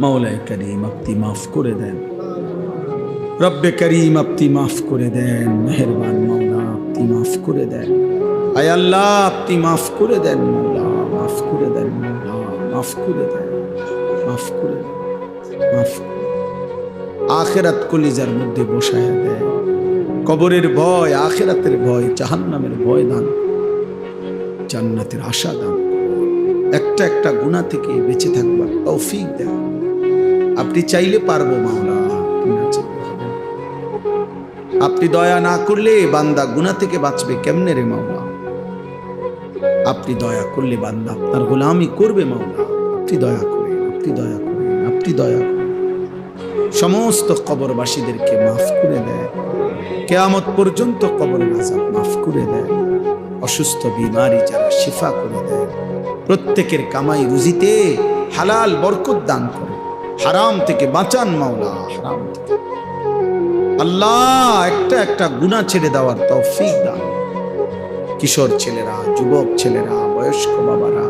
মাওলায় করিম, আপনি মাফ করে দেন। রব্বে করিম, আপনি মাফ করে দেন। মেহরবান মাওলা, আপনি মাফ করে দেন। আয় আল্লাহ, আপনি মাফ করে দেন মাওলা, মাফ করে দেন মাওলা, মাফ করে দেন, মাফ করে দেন, মাফ। আখেরাত কলিজার মধ্যে বসায় দেয় কবরের ভয়, আখেরাতের ভয়, জাহান্নামের ভয় দান। জান্নাতের আশা দান। একটা একটা গুণা থেকে বেঁচে থাকবার তৌফিক দেন আপনি চাইলে পারব মাওলা আপনি দয়া না করলে বান্দা গুণা থেকে বাঁচবে কেমনে রে মাওলা আপনি দয়া করলে বান্দা আপনার গোলামি করবে মাওলা আপনি দয়া করেন, আপনি দয়া করেন, আপনি দয়া করেন। সমস্ত কবরবাসীদেরকে মাফ করে দেয় কেয়ামত পর্যন্ত কবর মাফ করে দেয় অসুস্থ, বিমারি যারা শিফা করে দেয় প্রত্যেকের কামাই রুজিতে হালাল বরকত দান করে। হারাম থেকে বাঁচান মাওলা, হারাম আল্লাহ একটা একটা গুণা ছেড়ে দেওয়ার তৌফিক দান। কিশোর ছেলেরা, যুবক ছেলেরা, বয়স্ক বাবারা